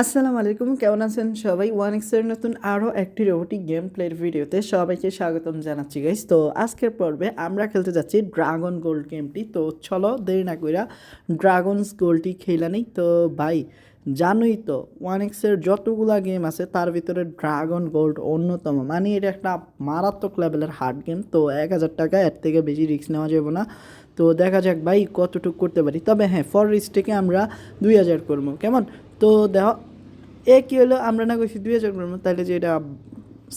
আসসালামু আলাইকুম, কেমন আছেন সবাই? ওয়ান এক্সের নতুন আরও একটি রোবোটিক গেম প্লের ভিডিওতে সবাইকে স্বাগতম জানাচ্ছি গাইস তো আজকের পর্বে আমরা খেলতে যাচ্ছি ড্রাগন গোল্ড গেমটি তো চলো, দেরি না কইরা ড্রাগনস গোল্ডটি খেলা নেই। তো ভাই, জানোই তো ওয়ান এক্সের যতগুলা গেম আছে, তার ভিতরে ড্রাগন গোল্ড অন্যতম। মানে এটা একটা মারাত্মক লেভেলের হার্ড গেম তো এক হাজার টাকা, এর থেকে বেশি রিস্ক নেওয়া যাবে না। তো দেখা যাক ভাই, কতটুকু করতে পারি। তবে হ্যাঁ ফর রিস্কটাকে আমরা দুই হাজার করব। কেমন? তো দেখ, এ কী হলো? আমরা না কইছি দুই হাজার করব। তাহলে যে এটা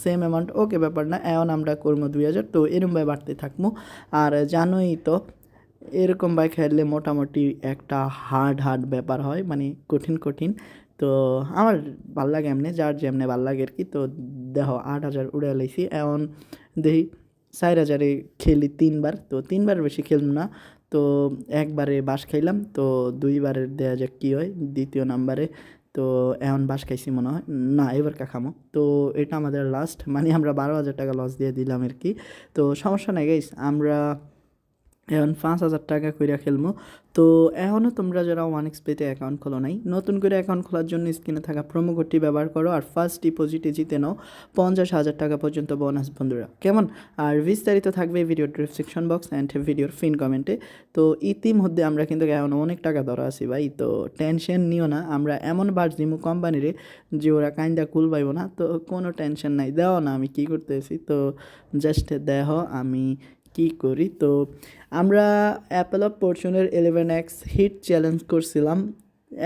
সেম অ্যামাউন্ট ওকে ব্যাপার না। এখন আমরা করব দুই হাজার। তো এরম ভাই বাড়তে থাকব। আর জানোই তো, এরকম বাইক খেললে মোটামুটি একটা হার্ড হার্ড ব্যাপার হয় মানে কঠিন কঠিন। তো আমার ভালো লাগে এমনি, যার যেমনি ভালো লাগে আর কি। তো দেখো, আট হাজার উড়ে লাইছি। এখন দেখি, চার হাজারে খেলি তিনবার। তো তিনবার বেশি খেলব না। তো একবারে বাস খাইলাম, তো দুইবারের দেয়া যাক কী হয়, দ্বিতীয় নাম্বারে। তো এমন বাস খাইছি মনে হয়। না, এবার খামো। তো এটা আমাদের লাস্ট মানে আমরা বারো হাজার টাকা লস দিয়ে দিলাম আর কি। তো সমস্যা নেই গাইস আমরা এখন পাঁচ হাজার টাকা কইরা খেলব তো এখনও তোমরা যারা ওয়ান এক্সপেতে অ্যাকাউন্ট খোলো নাই, নতুন করে অ্যাকাউন্ট খোলার জন্য স্ক্রিনে থাকা প্রোমো কোডটি ব্যবহার করো আর ফার্স্ট ডিপোজিটে জিতে নাও পঞ্চাশ হাজার টাকা পর্যন্ত বোনাস বন্ধুরা, কেমন? আর বিস্তারিত থাকবে ভিডিও ডিসক্রিপশন বক্স অ্যান্ড ভিডিওর ফিন কমেন্টে তো ইতিমধ্যে আমরা কিন্তু এখন অনেক টাকা ধরা আছি ভাই, তো টেনশন নিও না, আমরা এমন বাস দিমু কোম্পানিরে যে ওরা কাইন্দা কুল পাইব না। তো কোনো টেনশন নাই দেও না আমি কী করতেছি। তো জাস্ট দেহ, আমি কি করি? তো আমরা অ্যাপেল অফ ফরচুনের ইলেভেন এক্স হিট চ্যালেঞ্জ করছিলাম।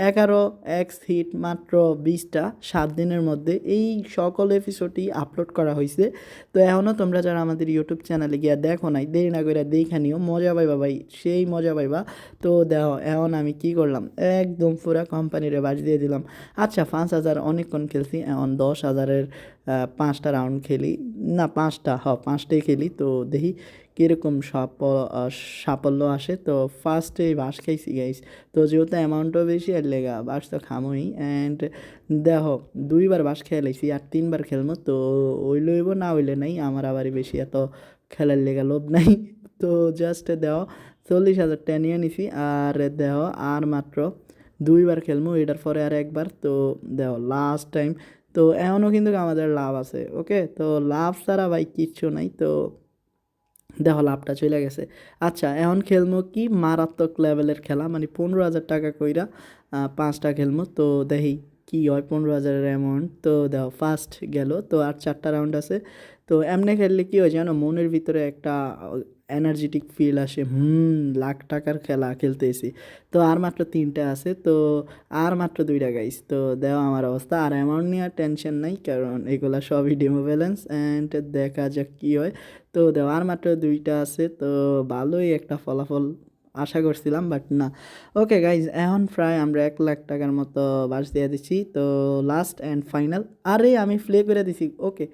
এগারো এক্স হিট মাত্র বিশটা, সাত দিনের মধ্যে। এই সকল এপিসোডই আপলোড করা হয়েছে তো এখনও তোমরা যারা আমাদের ইউটিউব চ্যানেলে গিয়া দেখো নাই, দেরি না করে দেখা নিও। মজা পাইবা ভাই, সেই মজা পাইবা। তো দেখো, এখন আমি কি করলাম? একদম পুরা কোম্পানিরে বাজ দিয়ে দিলাম। আচ্ছা পাঁচ হাজার অনেকক্ষণ খেলছি, এখন দশ হাজারের পাঁচটা রাউন্ড খেলি। না, পাঁচটা, হ, পাঁচটাই খেলি। তো দেখি কীরকম সাপ সাফল্য আসে। তো ফার্স্টে বাস খাইছি গাইস তো যেহেতু অ্যামাউন্টও বেশি আর লেগা, বাস তো খামোই। অ্যান্ড দেখো, দুইবার বাস খেয়ে লাইছি আর তিনবার খেলব তো ওই লইব না হইলে নাই, আমার আবার বেশি এত খেলার লেগা লোভ নাই। তো জাস্ট দেও চল্লিশ হাজার নিয়ে নিছি। আর দেহ আর মাত্র দুইবার খেলব এটার পরে আর একবার। তো দেও লাস্ট টাইম তো এখনও কিন্তু আমাদের লাভ আছে, ওকে? তো লাভ ছাড়া ভাই কিচ্ছু নাই, তো দেখো লাভটা চলে গেছে। আচ্ছা এখন খেলব কি? মারাত্মক লেভেলের খেলা মানে পনেরো হাজার টাকা কইরা পাঁচটা খেলব তো দেখি কি হয়, পনেরো হাজারের অ্যামাউন্ট তো দেখো ফার্স্ট গেল, তো আর চারটা রাউন্ড আছে। তো এমনি খেললে কী হয় জানো, মনের ভিতরে একটা এনার্জেটিক ফিল আসে, হুম, লাখ টাকার খেলা খেলতেছি। তো আর মাত্র তিনটা আছে, তো আর মাত্র দুইটা গাইস তো দেওয়া আমার অবস্থা। আর অ্যামাউন্ট নিয়ে আর টেনশন নাই, কারণ এগুলা সবই ডেমো ব্যালেন্স অ্যান্ড দেখা যাক কী হয়। তো দেওয়া আর মাত্র দুইটা আছে, তো ভালোই একটা ফলাফল আশা করছিলাম বাট না। ওকে গাইজ এখন প্রায় আমরা এক লাখ টাকার মতো বাস দিয়ে দিচ্ছি, তো লাস্ট অ্যান্ড ফাইনাল আরে, আমি প্লে করে দিছি ওকে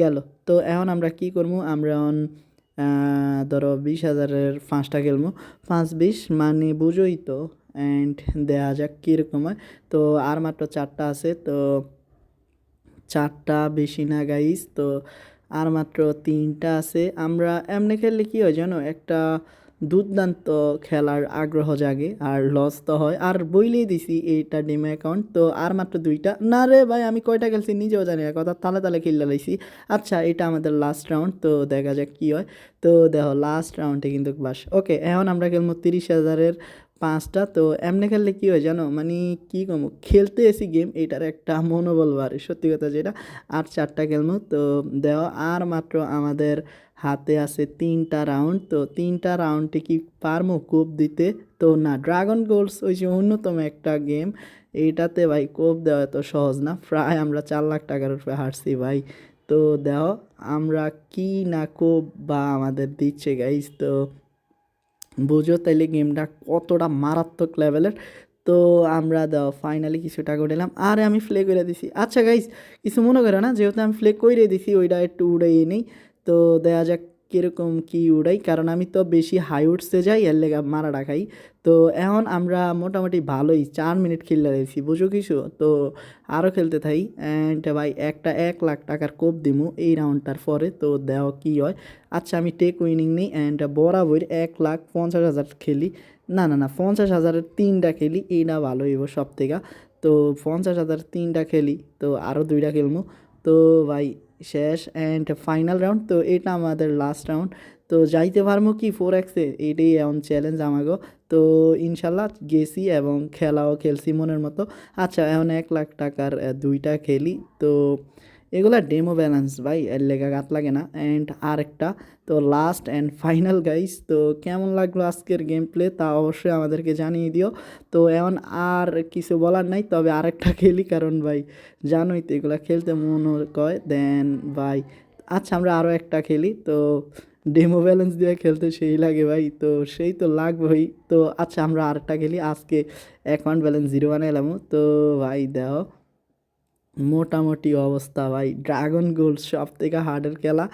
গেল। তো এখন আমরা কি করব? আমরা ধরো বিশ হাজারের পাঁচটা খেলব পাঁচ বিশ মানে বুঝোই তো অ্যান্ড দেয়া যাক কীরকম হয়। তো আর মাত্র চারটা আছে, তো চারটা বেশি না গাইস তো আর মাত্র তিনটা আছে। আমরা এমনি খেললে কী হয় জানো, একটা দুর্দান্ত খেলার আগ্রহ জাগে আর লস তো হয়। আর বইলেই দিছি এইটা ডিম অ্যাকাউন্ট তো আর মাত্র দুইটা। না রে ভাই, আমি কয়টা খেলছি নিজেও জানি না। কথা তালে তালে খেললে লাইছি আচ্ছা এটা আমাদের লাস্ট রাউন্ড তো দেখা যাক কী হয়। তো দেখো লাস্ট রাউন্ডে কিন্তু বাস। ওকে এখন আমরা খেলব তিরিশ হাজারের পাঁচটা, তো এমনি খেললে কী হয় জানো? মানে কী কমো, খেলতে এসি গেম এটার একটা মনোবল বাড়ে, সত্যি কথা যেটা। আর চারটা খেলব তো দেও, আর মাত্র আমাদের হাতে আছে তিনটা রাউন্ড তো তিনটা রাউন্ডে কি পারব কোপ দিতে? তো না ড্রাগন গোলস ওই যে অন্যতম একটা গেম এইটাতে ভাই কোপ দেওয়া এত সহজ না, প্রায় আমরা চার লাখ টাকার উপরে হারছি ভাই। তো দেও, আমরা কি না কোপ বা আমাদের দিচ্ছে গাইস তো বুঝো? তাইলে গেমটা কতটা মারাত্মক লেভেলের তো আমরা দাও ফাইনালি কিছু টাকা উঠালাম আরে আমি ফ্লে করে দিছি। আচ্ছা গাইজ কিছু মনে করে না? যেহেতু আমি ফ্লে করে দিছি, ওইটা একটু উড়ে নেই। তো দেয়া যাক কীরকম কি উড়াই? কারণ আমি তো বেশি হাই উঠতে যাই, এর লেগে মারাটা খাই তো এখন আমরা মোটামুটি ভালোই, চার মিনিট খেলতে রয়েছি বুঝো কিছু? তো আরও খেলতে থাই। অ্যান্ড ভাই, একটা এক লাখ টাকার কোপ দিমু এই রাউন্ডটার পরে, তো দেও কি হয়? আচ্ছা আমি টেক উইনিং নেই অ্যান্ড বরাবর এক লাখ পঞ্চাশ হাজার খেলি। না না না, পঞ্চাশ হাজারের তিনটা খেলি, এইটা ভালো হইব সব থেকে তো পঞ্চাশ হাজার তিনটা খেলি, তো আরও দুইটা খেলব তো ভাই শেষ অ্যান্ড ফাইনাল রাউন্ড তো এটা আমাদের লাস্ট রাউন্ড তো যাইতে পারব কি ফোর এক্সে এটাই এমন চ্যালেঞ্জ আমাকে তো ইনশাল্লাহ গেছি এবং খেলাও খেলছি মনের মতো। আচ্ছা এখন এক লাখ টাকার দুইটা খেলি। তো এগুলা ডেমো ব্যালেন্স ভাই, এর লেগা গাত লাগে না। অ্যান্ড আরেকটা, তো লাস্ট অ্যান্ড ফাইনাল গাইস তো কেমন লাগল আজকের গেম প্লে তা অবশ্যই আমাদেরকে জানিয়ে দিও। তো এমন আর কিছু বলার নাই, তবে আরেকটা খেলি, কারণ ভাই, জানোই তো এগুলা খেলতে মন কয়। দেন ভাই আচ্ছা আমরা আরও একটা খেলি, তো ডেমো ব্যালেন্স দিয়ে খেলতে সেই লাগে, ভাই, তো সেই তো লাগবেই। তো আচ্ছা আমরা আরেকটা খেলি, আজকে অ্যাকাউন্ট ব্যালেন্স জিরো বানাইলাম তো ভাই, দেখো মোটামুটি অবস্থা ভাই। ড্রাগন গোল্ড সব থেকে হার্ডের খেলা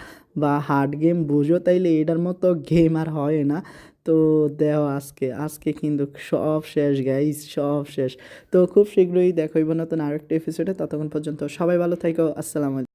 বা হার্ড গেম বুঝো, তাইলে এটার মতো গেম আর হয় না। তো দেহ আজকে আজকে কিন্তু সব শেষ গাইজ সব শেষ। তো খুব শীঘ্রই দেখো নতুন আরেকটি এপিসোডে ততক্ষণ পর্যন্ত সবাই ভালো থাকো, আসসালামু আলাইকুম।